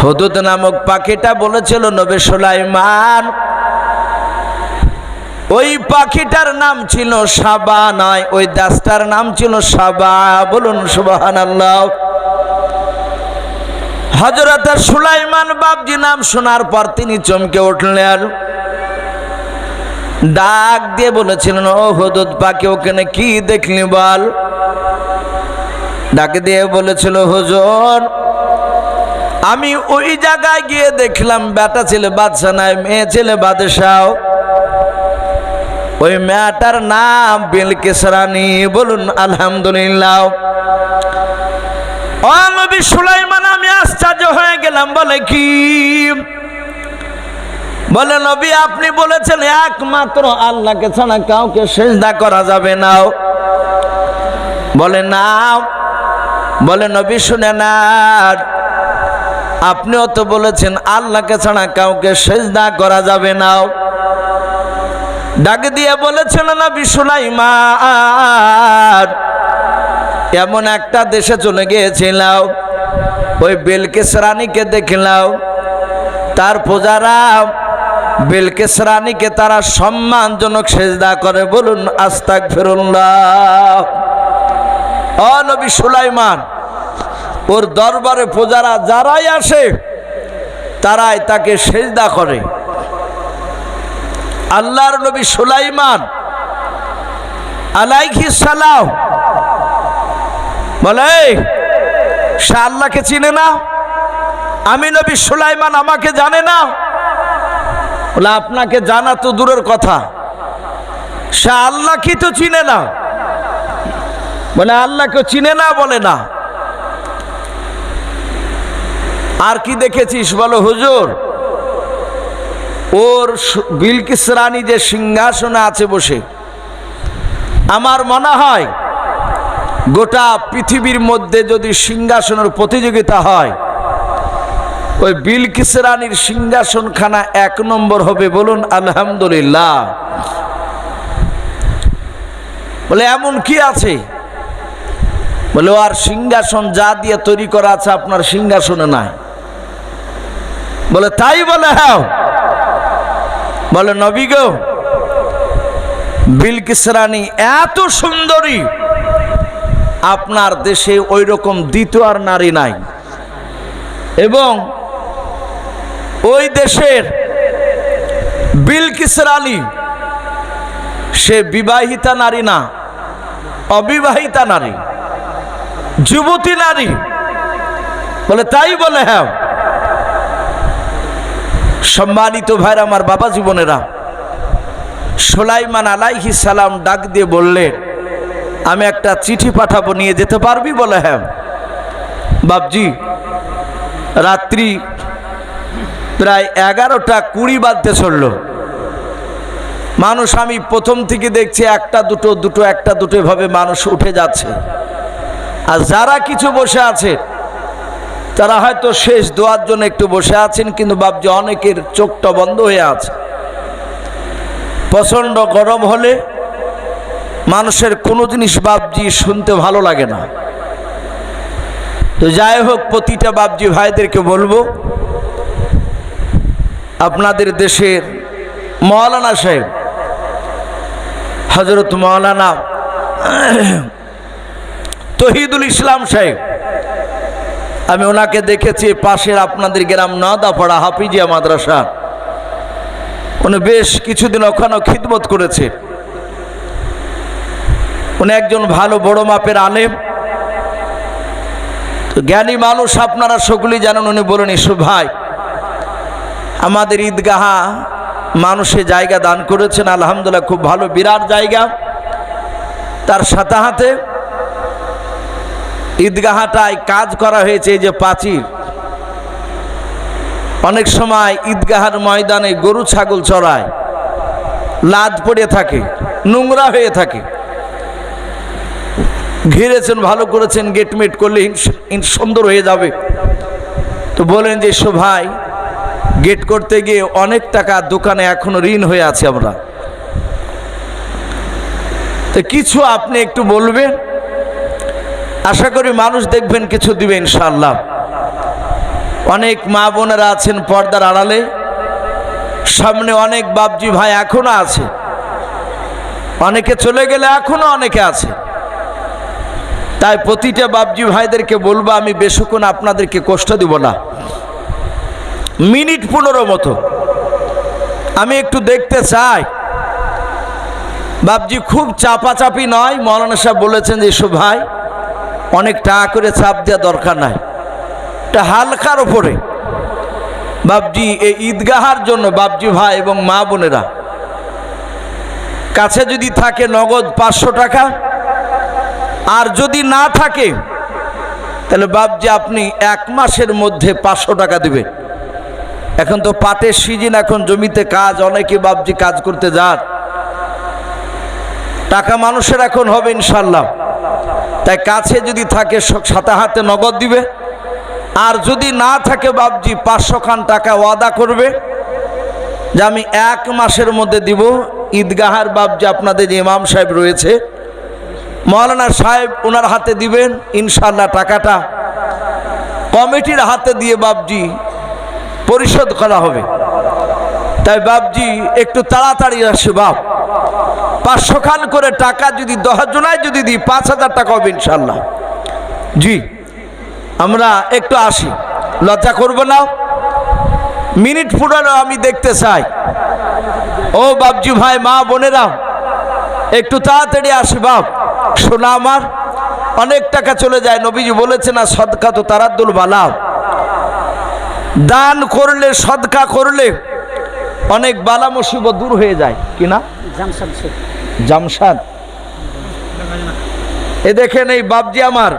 হুদুদ নামক পাখিটা বলেছিল, নবী সুলাইমান, ওই পাখিটার নাম ছিল সাবা, নয়, ওই দাসটার নাম ছিল সাবা। বলুন সুবাহান আল্লাহ হজরত সুলাইমান বাবজি নাম শোনার পর তিনি চমকে উঠলেন। ডাক দিয়ে বলেছিলেন, ও হদুদ পাখি, ওখানে কি দেখলি বল? ডাক দিয়ে বলেছিল, হুজুর আমি ওই জায়গায় গিয়ে দেখলাম বেটা ছেলে বাদশা নাই, মেয়ে ছেলে বাদশাহ। ওই মেয়েটার নাম বিলকিস রানী বলুন আলহামদুলিল্লাহ। ও নবী সুলাইমান, আমি আশ্চর্য হয়ে গেলাম, বলে কি? বলে, নবী, আপনি বলেছেন, একমাত্র আল্লাহকে ছাড়া কাউকে সেজদা করা যাবে না। বলে না। বলে, নবী, শুনে না আপনিও তো বলেছেন, আল্লাহকে ছাড়া কাউকে সেজদা করা যাবে না। ডাক দিয়ে বলেছিল নবী সুলাইমান, এমন একটা দেশে চলে গিয়েছিলাম, ওই বেলকেস রানীকে দেখলাম। তার প্রজারা বেলকেস রানীকে তারা সম্মানজনক সেজদা করে, বলুন আস্তাক ফেরুল্লাহ ও নবী সুলাইমান ওর দরবারে প্রজারা যারাই আসে, তারাই তাকে সেজদা করে। আল্লাহর নবী সুলাইমান আলাইহি সালাম বলে সে আল্লাহকে চিনে না? আমি নবী সুলাইমান, আমাকে জানে না? বলে, আপনাকে জানা তো দূরের কথা। সে আল্লাহ কি তো চিনে না। বলে আল্লাহকে চিনে না, বলে না। আর কি দেখেছিস বলো হুজুর? ওর বিলকিস রানী যে সিংহাসনে আছে বসে, আমার মনে হয় গোটা পৃথিবীর মধ্যে যদি সিংহাসনের প্রতিযোগিতা হয়, ওই বিলকিস রানীর সিংহাসনখানা এক নম্বর হবে বলুন আলহামদুলিল্লাহ। বলে, এমন কি আছে? বলে আর সিংহাসন যা দিয়ে তৈরি করা আছে আপনার সিংহাসনে নাই। বলে, তাই বলে হ্যাঁ। বলে, নবী গো, বিলকিস রানী এত সুন্দরী। আপনার দেশে ওই রকম দ্বিতীয় আর নারী নাই। এবং ওই দেশের বিলকিস রানী, সে বিবাহিতা নারী না, অবিবাহিতা নারী, যুবতী নারী। বলে, তাই বলে হ্যাঁ। সম্মানিত ভাইরা, আমার বাবা জীবনেরা, সোলাইমান আলাইহি সালাম ডাক দিয়ে বললেন, আমি একটা চিঠি পাঠাবো, নিয়ে যেতে পারবি বলে? হ্যাঁ। বাবজি রাত্রি প্রায় এগারোটা কুড়ি বাজতে চলল। মানুষ, আমি প্রথম থেকে দেখছি একটা দুটো দুটো, একটা দুটো ভাবে মানুষ উঠে যাচ্ছে। আর যারা কিছু বসে আছে তারা হয়তো শেষ দোয়ার জন্য একটু বসে আছেন, কিন্তু বাবজি অনেকের চোখটা বন্ধ হয়ে আছে। প্রচণ্ড গরম হলে মানুষের কোনো জিনিস বাবজি শুনতে ভালো লাগে না। তো যাই হোক, প্রতিটা বাবজি ভাইদেরকে বলব, আপনাদের দেশের মৌলানা সাহেব হজরত মৌলানা তহিদুল ইসলাম সাহেব আমি ওনাকে দেখেছি পাশের আপনাদের গ্রাম নাদাপাড়া হাফিজিয়া মাদ্রাসা। উনি বেশ কিছুদিন ওখানেও খিদমত করেছে। উনি একজন ভালো বড় মাপের আলেম। জ্ঞানী মানুষ আপনারা সকলেই জানেন, উনি বলেন, ইসু ভাই, আমাদের ঈদগাহা মানুষে জায়গা দান করেছেন, আলহামদুলিল্লাহ, খুব ভালো, বিরাট জায়গা। তার সাথে হাতে ঈদগাহাটায় কাজ করা হয়েছে এই যে প্রাচীর। অনেক সময় ঈদগাহার ময়দানে গরু ছাগল চড়ায়, লাদ পড়ে থাকে, নোংরা হয়ে থাকে। ঘিরেছেন, ভালো করেছেন, গেটমেট করলে সুন্দর হয়ে যাবে। তো বলেন যে এসো ভাই গেট করতে গিয়ে অনেক টাকা দোকানে এখনও ঋণ হয়ে আছে আমরা। তো কিছু আপনি একটু বলবেন? আশা করি মানুষ দেখবেন কিছু দিবে ইনশাল্লাহ অনেক মা বোনেরা আছেন পর্দার আড়ালে। সামনে অনেক বাপজি ভাই এখনও আছে। অনেকে চলে গেলে এখনও অনেকে আছে। তাই প্রতিটা বাপজি ভাইদেরকে বলব, আমি বেশিক্ষণ আপনাদেরকে কষ্ট দিব না। মিনিট পনেরো মতো। আমি একটু দেখতে চাই। বাপজি খুব চাপাচাপি নয়, মৌলানা সাহেব বলেছেন যে ভাই অনেক টাকা করে চাপ দেওয়া দরকার নাই। এটা হালকার ওপরে বাপজি, এই ঈদগাহার জন্য বাপজি ভাই এবং মা বোনেরা, কাছে যদি থাকে নগদ পাঁচশো টাকা, আর যদি না থাকে, তাহলে বাপজি আপনি এক মাসের মধ্যে পাঁচশো টাকা দেবেন এখন তো পাটের সিজন, এখন জমিতে কাজ, অনেকে বাপজি কাজ করতে যান। টাকা মানুষের এখন হবে ইনশাল্লাহ। তাই কাছে যদি থাকে সাথে হাতে নগদ দিবে। আর যদি না থাকে বাপজি পাঁচশো খান টাকা ওয়াদা করবে যে আমি এক মাসের মধ্যে দিব। ঈদগাহার বাবজি আপনাদের যে ইমাম সাহেব রয়েছে। মৌলানা সাহেব ওনার হাতে দিবেন ইনশাল্লাহ টাকাটা কমিটির হাতে দিয়ে বাবজি পরিশোধ করা হবে। তাই বাবজি একটু তাড়াতাড়ি আসে বাপ। পাঁচশো খান করে টাকা যদি দশ জনায় যদি দিই, পাঁচ হাজার টাকা হবে ইনশাল্লাহ জি, আমরা একটু আসি। লজ্জা করব না। মিনিট পুরানো আমি দেখতে চাই। ও বাপজি ভাই, মা বোনেরা, একটু তাড়াতাড়ি আসি বাপ। শোনা আমার, অনেক টাকা চলে যায়। নবীজি বলেছে না সদকা তো তারাদ্দুল বালা। দান করলে, সদকা করলে অনেক বালা মুসিবত দূর হয়ে যায়, কি না? জামশাদ। এ দেখেন এই বাবজি আমার,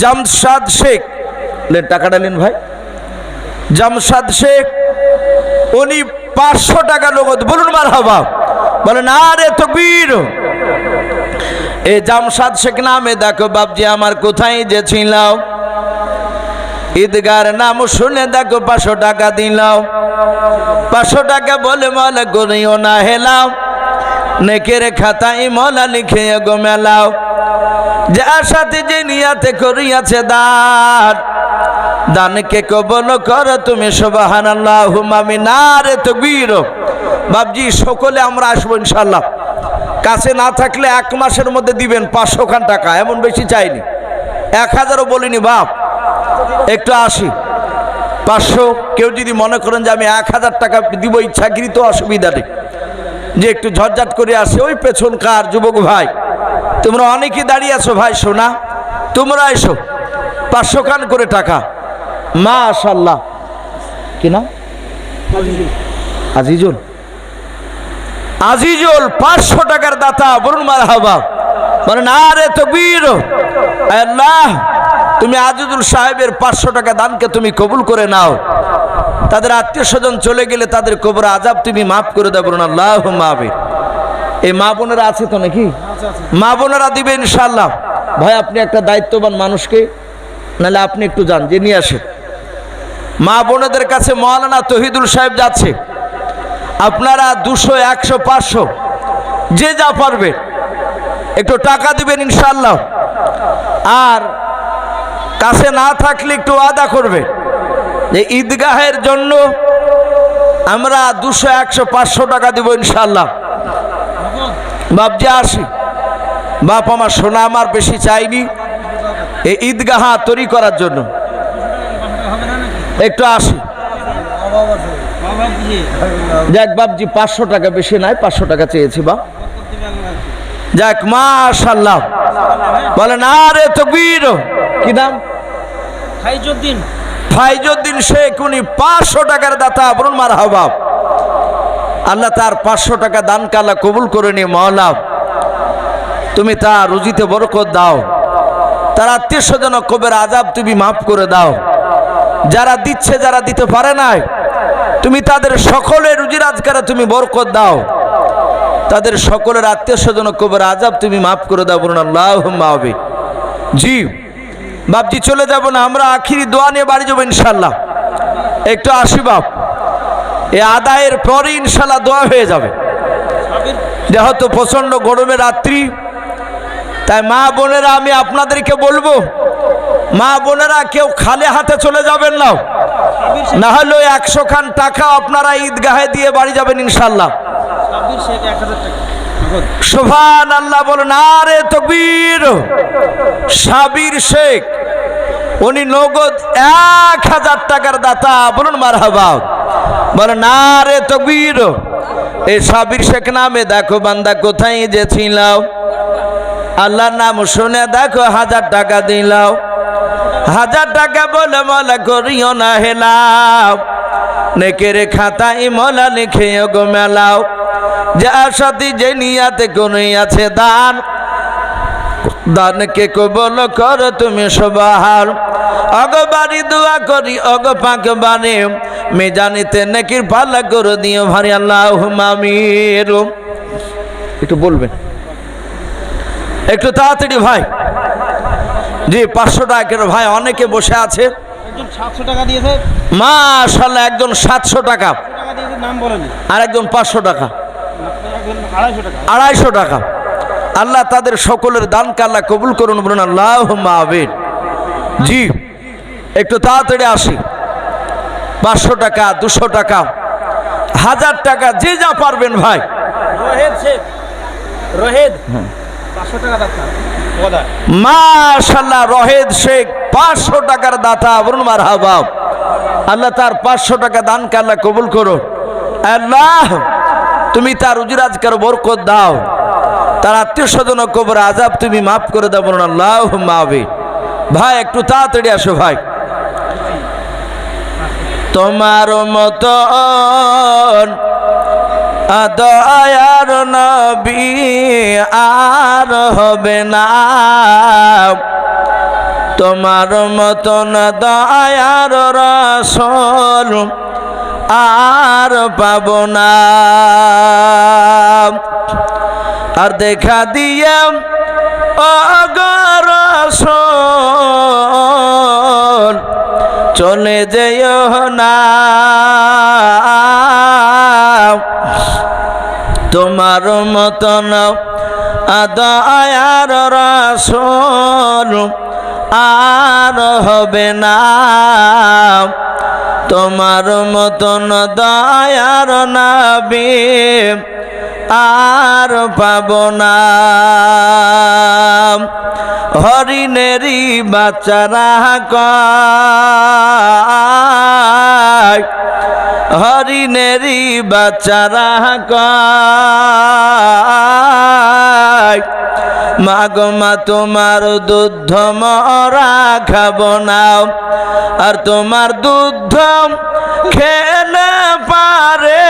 জামশাদ শেখ। টাকাটা নিন ভাই। জামশাদ শেখ, উনি পাঁচশো টাকা নগদ, বলুন মার হাবা বলেন, আরে তো বীর এ জামশাদ শেখ নামে দেখো বাবজি আমার, কোথায় যে ছিলাও ঈদগার নাম শুনে দেখো, পাঁচশো টাকা দিলাও পাঁচশো টাকা বলে মলে করিও না হেলাও নেকের খাতায় মলা লিখে গো মেলাও যার সাথে যে নিয়াতে করিয়াছে দান, দানকে কবল কর তুমি সবাহান আল্লাহ মামি না রে তো বীর বাবজি সকলে আমরা আসব ইনশাল্লাহ কাছে না থাকলে এক মাসের মধ্যে দিবেন পাঁচশো খান টাকা, এমন বেশি চাইনি। এক হাজারও বলিনি, বাপ, একটু আসি। পাঁচশো, কেউ যদি মনে করেন যে আমি এক হাজার টাকা দিব ইচ্ছাকৃত অসুবিধা নেই। যে একটু ঝটঝাট করে আসে, ওই পেছনকার যুবক ভাই, তোমরা অনেকেই দাঁড়িয়ে আছো ভাই, সোনা, তোমরা এসো, পাঁচশো কান করে টাকা। মা আশাল্লাহ কি না আজিজুল। আজিজুল, পাঁচশো টাকার দাতা বলুন মার হাবা বলেন আরে তো বীর আল্লাহ, তুমি আজিজুল সাহেবের পাঁচশো টাকা দানকে তুমি কবুল করে নাও। তাদের আত্মীয় স্বজন চলে গেলে তাদের কবর আজাব তুমি মাফ করে দেবো না আল্লাহ মাবে এই মা বোনেরা আছে তো নাকি? মা বোনেরা দিবে ইনশাল্লাহ ভাই, আপনি একটা দায়িত্ববান মানুষকে, নাহলে আপনি একটু যান, যে নিয়ে আসেন। মা বোনেদের কাছে মৌলানা তহিদুল সাহেব যাচ্ছে। আপনারা দুশো, একশো, পাঁচশো, যে যা পারবে, একটু টাকা দিবেন ইনশাল্লাহ আর কাছে না থাকলে একটু আদা করবে। যে ঈদগাহের জন্য আমরা দুশো, একশো, পাঁচশো টাকা দিব ইনশাল্লাহ বাপজি, আসি। বাপ আমার সোনা আমার বেশি চাইনি এই ঈদগাহা তৈরি করার জন্য। একটু আসি। যাক বাপজি, পাঁচশো টাকা বেশি নাই, পাঁচশো টাকা চেয়েছি বা যাক মাশাল্লাহ বলেন, আরে তো বীর কি ফাইজুদ্দিন ফাইজুদ্দিন শেখ, উনি পাঁচশো টাকার দাতা বলুন মার হবাব আল্লাহ তার পাঁচশো টাকা দান কালা কবুল করে নি মহলা তুমি তা রুজিতে বরকত দাও। তার আত্মীয় স্বজন কবের আজাব তুমি মাফ করে দাও। যারা দিচ্ছে, যারা দিতে পারে নাই, তুমি তাদের সকলের রুজি রাজগারে তুমি বরকত দাও। তাদের সকলের আত্মীয় স্বজন কবের আজাব তুমি মাফ করে দাও বলুন আল্লাহ মাহবি জি। বাপজি, চলে যাব না, আমরা আখিরি দোয়া নিয়ে বাড়ি যাব ইনশাল্লাহ একটু আসি বাপ। এ আদায়ের পরে ইনশাল্লাহ দোয়া হয়ে যাবে। যেহেতু প্রচণ্ড গরমে রাত্রি, তাই মা বোনেরা, আমি আপনাদেরকে বলব, মা বোনেরা, কেউ খালে হাতে চলে যাবেন না। না হলে একশো খান টাকা আপনারা ঈদগাহে দিয়ে বাড়ি যাবেন ইনশাল্লাহ সোভান আল্লাহ বলেন, আরে তকবীর। সাবির শেখ, উনি নগদ এক হাজার টাকার দাতা, বলুন মার হাবা বলেন, আরে তকবীর, এই সাবির শেখ নামে দেখো বান্দা কোথায় যে ছিলাম। আল্লাহর নাম শুনে দেখো হাজার টাকা দিলাও হাজার টাকা বলে মলা করিও না হেলাও। নেকের খাতায় মলা লিখে গো মেলাও। যা সাথী যে নিয়াতে কোন আছে দান দানকে কবল কর তুমি সবাহার। অগ বাড়ি দোয়া করি অগ পাক বানে মে জানিতে নেকির পাল্লা করে দিও ভারি আল্লাহ মামির একটু বলবেন। একটু তাড়াতাড়ি ভাই। জি পাঁচশো টাকা করে ভাই অনেকে বসে আছে। একজন সাতশো টাকা দিয়েছে। মাশাল্লাহ একজন সাতশো টাকা। আর একজন পাঁচশো টাকা। আড়াইশো টাকা। আল্লাহ তাদের সকলের দানকে আল্লাহ কবুল করুন বলুন আল্লাহ মাহবিন জি একটু তাড়াতাড়ি আসি। পাঁচশো টাকা দুশো টাকা হাজার টাকা যে যা পারবেন ভাই। রোহেদ শেখ মাশাল্লাহ রহেদ পাঁচশো টাকার দাতা বলুন মার হাবাব আল্লাহ তার পাঁচশো টাকা দানকে আল্লাহ কবুল করুন। আল্লাহ তুমি তার উজিরাজকার বরকত দাও। তার আত্মীয় স্বজন কবর আজাব তুমি মাফ করে দাও বলুন আল্লাহ মাহবি ভাই, একটু তাড়াতাড়ি আসো ভাই। তোমার মতন দয়ার নবী আর হবে না। তোমার মতন দয়ার রসল আর পাব না। আর দেখা দিয়ে অগর চলে যেও না। তোমার মতন আদায়ার রাসল আর হবে না। তোমার মতন দয়ার নাবি আর পাব না। হরিণেরই বাচ্চারা কয় হরিণেরই বাচ্চারা কয়। মাগো মা, তোমার দুধ মরা খাব না। আর তোমার দুধ খেলে পারে,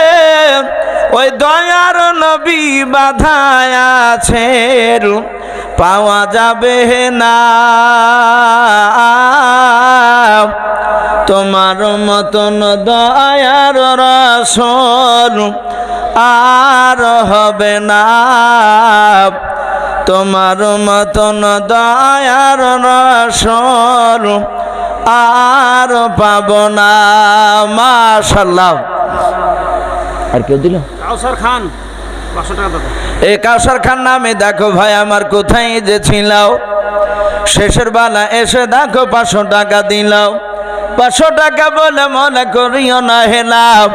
ওই দয়ার নবী বাধায় আছে পাওয়া যাবে না। তোমার মতন দয়ার রসল আর হবে না। তোমার মতন দয়ার রসল আর পাব না। মাশাল্লাহ। আর কেউ দিল? খান। এ কাউসার খান নামে দেখো ভাই আমার কোথায় যে ছিলাও। শেষের বেলা এসে দেখো পাঁচশো টাকা দিলাও পাঁচশো টাকা বলে মনে করিও না হেলাও।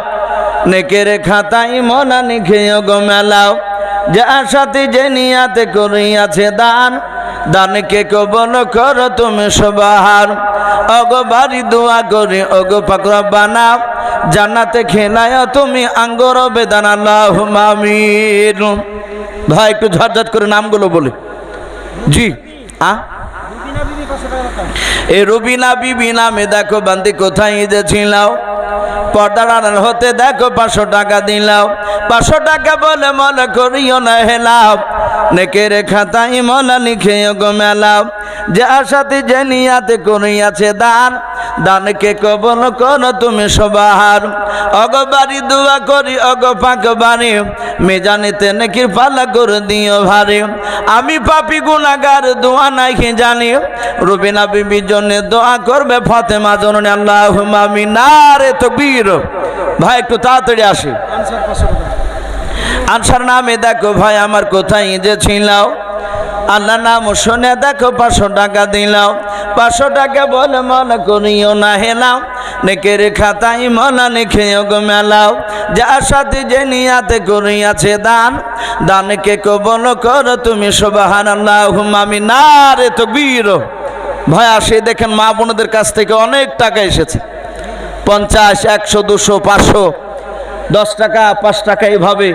নেকের খাতাই মনা নিখেও গো মেলাও। যার সাথে যে নিয়াতে করিয়াছে দান। দানকে কবল করো তুমি সবাহার অগ বাড়ি দোয়া করে, অগ পাকড়া বানাও জান্নাতে খেলায় তুমি আঙ্গর বেদান ভাই, একটু ঝটঝট করে নামগুলো বলে। জি, আ? বিনা এ রুবিনা বিবি নামে দেখো বান্দি কোথায় ছিলাও। পর্দার আড়াল হতে দেখো পাঁচশো টাকা দিলাও। পাঁচশো টাকা বলে মনে করিও না হেলাও। নেকের খাতাই মলা লিখে গো মেলাও যার সাথে যে নিয়াতে করিয়াছে দান, দানকে কবল কর তুমি সবাহার অগ বাড়ি দোয়া করি অগ পাক বাড়ি, মেজানিতে নেকির পালা করে দিও ভারে। আমি পাপি গুনাগার দোয়া নাই কি জানি। রুবিনা বিবির জন্য দোয়া করবে ফাতেমা জননী আল্লাহ মামি না রে তো বীর ভাই, একটু তাড়াতাড়ি আসি। আনসার নামে দেখো ভাই, আমার কোথায় যে ছিলাও আল্লাহ নাম শুনে দেখো পাঁচশো টাকা দিলাম। পাঁচশো টাকা বলে মনে করিও না হেলাও নেকের খাতাই মনা লিখেও গো মেলাও। যার সাথে যে নিয়াতে করিয়াছে দান। দানকে কবল কর তুমি সবাহান আল্লাহ আমি না রে তো বীর ভয় আসে দেখেন মা বোনদের কাছ থেকে অনেক টাকা এসেছে। পঞ্চাশ, একশো, দুশো, পাঁচশো, দশ টাকা, পাঁচ টাকা এইভাবে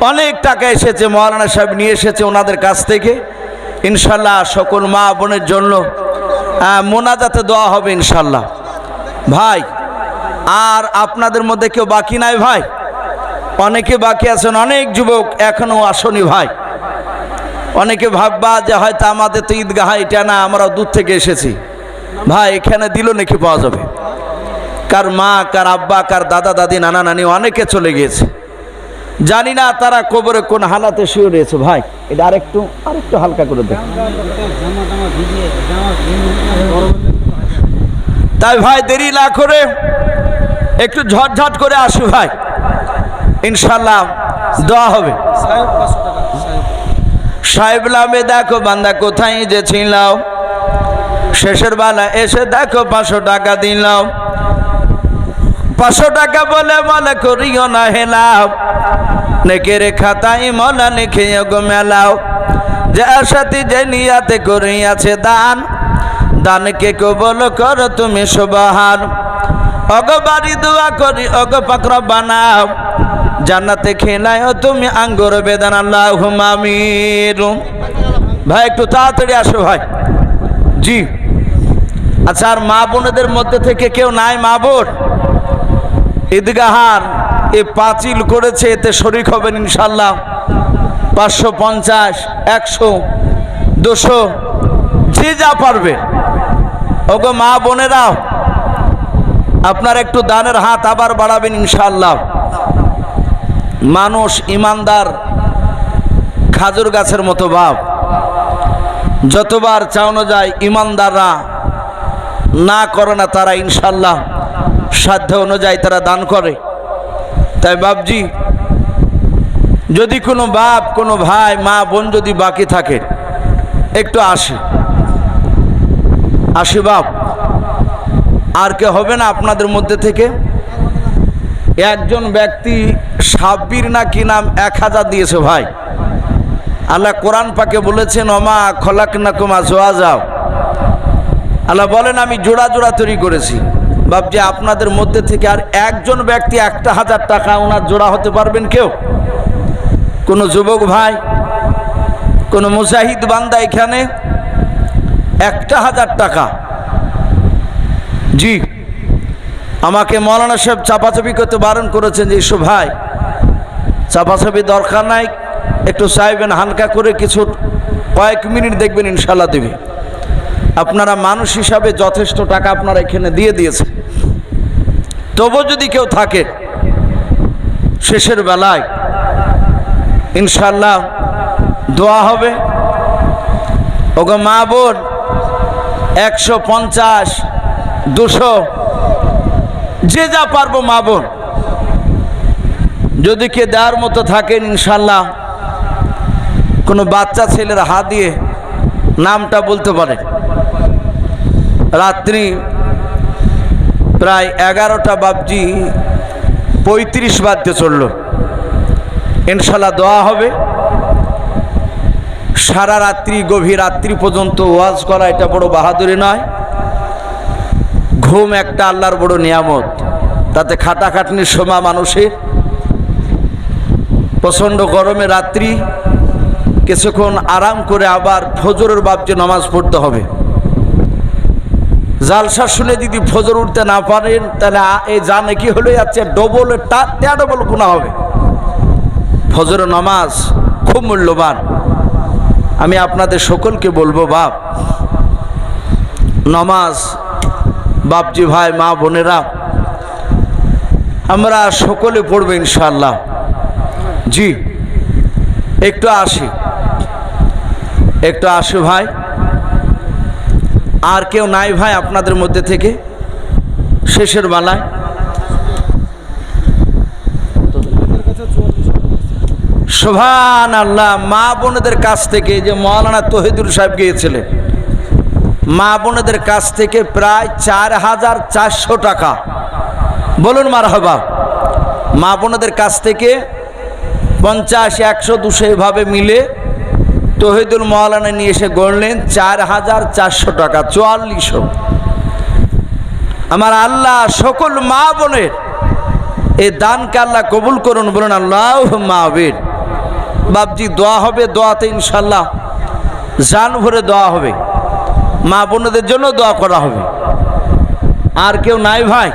অনেক টাকা এসেছে, মৌলানা সাহেব নিয়ে এসেছে ওনাদের কাছ থেকে। ইনশাল্লাহ সকল মা বোনের জন্য মোনাজাতে দেওয়া হবে ইনশাল্লাহ। ভাই, আর আপনাদের মধ্যে কেউ বাকি নাই ভাই? অনেকে বাকি আছেন, অনেক যুবক এখনও আসনি ভাই। অনেকে ভাববা যে হয়তো আমাদের তো ঈদগাহ এটা না আমরা দূর থেকে এসেছি। ভাই, এখানে দিল নাকি পাওয়া যাবে? কার মা, কার আব্বা, কার দাদা, দাদি, নানা, নানি অনেকে চলে গিয়েছে। জানি না তারা কবরে কোন হালাতে শুয়ে রয়েছে ভাই। এটা আরেকটু আরেকটু হালকা করে দেখ। তাই ভাই দেরি না করে একটু ঝটঝট করে আসু ভাই। ইনশাল্লাহ দোয়া হবে। সাহেব লামে দেখো, বান্দা কোথায় যে ছিলাম? শেষের বেলা এসে দেখো, পাঁচশো টাকা দিলাম। পাঁচশো টাকা বলে মনে করিও না হেলাও নেকের খাতায় মনে লিখে গো মেলাও। যার সাথে যে নিয়াতে করিয়াছে দান, দানকে কবল কর তুমি সুবাহান। অগ বাড়ি দোয়া করি, অগ পাকর বানাও। জান্নাতে খেলায় তুমি আঙ্গুর বেদান আল্লাহ মামির ভাই, একটু তাড়াতাড়ি আসো ভাই। জি। আচ্ছা আর মা বোনেদের মধ্যে থেকে কেউ নাই মা বোন? ঈদগাহার। এ পাঁচিল করেছে, এতে শরিক হবেন ইনশাল্লাহ পাঁচশো পঞ্চাশ, একশো, দুশো, যে যা পারবে। ওগো মা বোনেরাও আপনার একটু দানের হাত আবার বাড়াবেন ইনশাল্লাহ মানুষ, ইমানদার, খাজুর গাছের মতো বাপ। যতবার চাওনো যায়, ইমানদাররা না করে না তারা ইনশাল্লাহ সাধ্য অনুযায়ী তারা দান করে। তাই বাপজি, যদি কোনো বাপ, কোনো ভাই, মা, বোন যদি বাকি থাকে, একটু আসে। আসি বাপ। আর কে হবে না আপনাদের মধ্যে থেকে। একজন ব্যক্তি সাব্বির না কি নাম এক হাজার দিয়েছে ভাই। আল্লাহ কোরআন পাকে বলেছেন অমা খলাক না কুমা জোয়া যাও আল্লাহ বলেন, আমি জোড়া জোড়া তৈরি করেছি। বাপজি আপনাদের মধ্যে থেকে আর একজন ব্যক্তি একটা হাজার টাকা ওনার জোড়া হতে পারবেন কেউ? কোনো যুবক ভাই? কোনো মুজাহিদ বান্দা এখানে? একটা হাজার টাকা। জি, আমাকে মৌলানা সাহেব চাপাচাপি করতে বারণ করেছেন যে, ইসু ভাই, চাপাচাপি দরকার নাই, একটু চাইবেন, হালকা করে কিছু কয়েক মিনিট দেখবেন ইনশাল্লাহ দেবে। আপনারা মানুষ হিসাবে যথেষ্ট টাকা আপনারা এখানে দিয়ে দিয়েছেন। তবু যদি কেউ থাকে, শেষের বেলায় ইনশাল্লাহ দোয়া হবে। ওগো মা বোন, একশো পঞ্চাশ, দুশো, যে যা পারব মা বোন। যদি কে দেওয়ার মতো থাকেন ইনশাল্লাহ কোনো বাচ্চা ছেলের হাত দিয়ে নামটা বলতে পারে রাত্রি প্রায় এগারোটা বাবজি পঁয়ত্রিশ বাদ্যে চলল। ইনশাল্লাহ দেওয়া হবে। সারা রাত্রি, গভীর রাত্রি পর্যন্ত ওয়াজ করা এটা বড় বাহাদুরি নয়। ঘুম একটা আল্লাহর বড় নিয়ামত। তাতে খাটাখাটনির সময় মানুষের। প্রচণ্ড গরমে রাত্রি, কিছুক্ষণ আরাম করে আবার ফজরের বাবজে নামাজ পড়তে হবে। জালসা শুনে যদি ফজর উঠতে না পারেন, তাহলে এই যা নাকি হলে? যাচ্ছে ডবল টা ডবল গুণা হবে। ফজর নামাজ খুব মূল্যবান। আমি আপনাদের সকলকে বলব, বাপ, নামাজ, বাপজি ভাই, মা বোনেরা, আমরা সকলে পড়ব ইনশাল্লাহ জি, একটু আসি। একটু আসি ভাই। আর কেউ নাই ভাই আপনাদের মধ্যে থেকে। শেষের বেলায়। সোভান আল্লাহ মা বোনেদের কাছ থেকে যে মৌলানা তহিদুল সাহেব গিয়েছিলেন, মা বোনেদের কাছ থেকে প্রায় চার হাজার চারশো টাকা। বলুন মার হবা মা বোনেদের কাছ থেকে পঞ্চাশ, একশো দুশো এভাবে মিলে তহিদুল মৌলানা নিয়ে এসে গড়লেন চার হাজার চারশো টাকা, চুয়াল্লিশশো। আমার আল্লাহ সকল মা বোনের এই দানকে আল্লাহ কবুল করুন বলুন আল্লাহ মাহবির বাপজি, দোয়া হবে দোয়াতে ইনশাল্লাহ জান ভরে দোয়া হবে। মা বোনদের জন্য দোয়া করা হবে। আর কেউ নাই ভাই?